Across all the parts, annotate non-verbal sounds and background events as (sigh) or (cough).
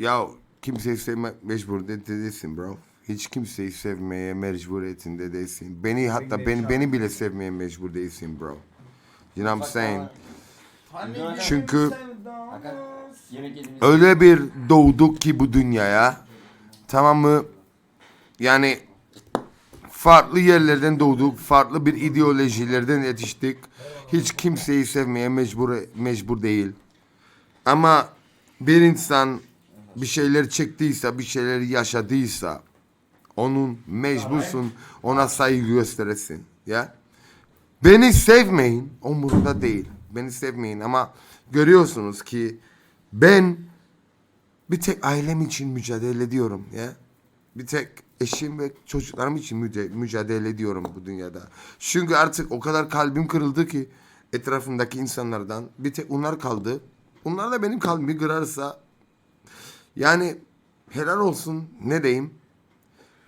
Ya kimseyi sevmek mecburiyetinde değilsin bro. Hiç kimseyi sevmeye mecburiyetinde değilsin. Beni hatta beni beni bile sevmeye mecbur değilsin bro. You know what I'm saying? Çünkü yemek yediğimiz öyle bir doğduk ki bu dünyaya. Tamam mı? Yani farklı yerlerden doğduk, farklı bir ideolojilerden yetiştik. Hiç kimseyi sevmeye mecbur mecbur değil. Ama bir insan bir şeyler çektiyse, bir şeyler yaşadıysa onun mecbursun ona saygı gösteresin. Ya. Beni sevmeyin umurumda değil. Beni sevmeyin ama görüyorsunuz ki ben bir tek ailem için mücadele ediyorum ya. Bir tek eşim ve çocuklarım için mücadele ediyorum bu dünyada. Çünkü artık o kadar kalbim kırıldı ki etrafımdaki insanlardan bir tek onlar kaldı. Onlar da benim kalbimi kırarsa yani helal olsun ne diyeyim.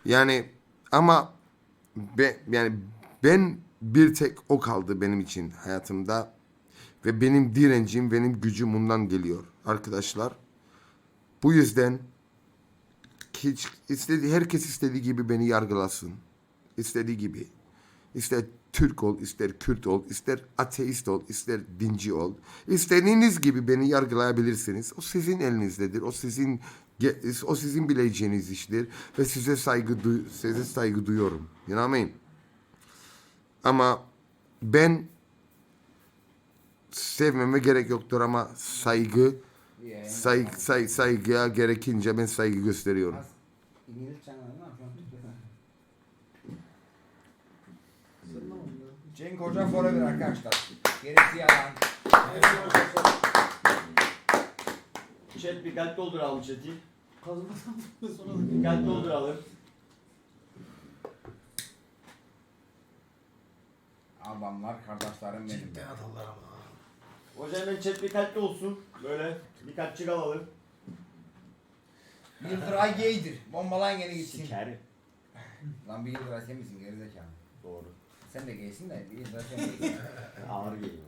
Yani ama be, yani ben bir tek o kaldı benim için hayatımda ve benim direncim, benim gücüm bundan geliyor arkadaşlar. Bu yüzden hiç istediği herkes istediği gibi beni yargılasın. İstediği gibi. İster Türk ol, ister Kürt ol, ister ateist ol, ister dinci ol. İstediğiniz gibi beni yargılayabilirsiniz. O sizin elinizdedir. O sizin o sizin bileceğiniz iştir ve size saygı duy- size saygı duyuyorum. You know what I mean? Ama ben sevmeme gerek yoktur ama saygı Say, say, saygıya gerekince ben saygı gösteriyorum. İngilizce anladın mı? Cenk Hoca forever arkadaşlar. Gerisi yalan. Chat bir kalp dolduralım chat'i. Kazımadan sonra Bir kalp dolduralım. Adamlar kardeşlerim benim. cidden atarlar ama. Hocam hemen chat bir kalpli olsun. Böyle bir kalpçik alalım. Yıldıray gaydir. Bombalan gene gitsin. Siker. Lan bir Yıldıray sen misin gerizekalı? Doğru. Sen de gaysin de bir misin? (laughs) Ağır geliyor.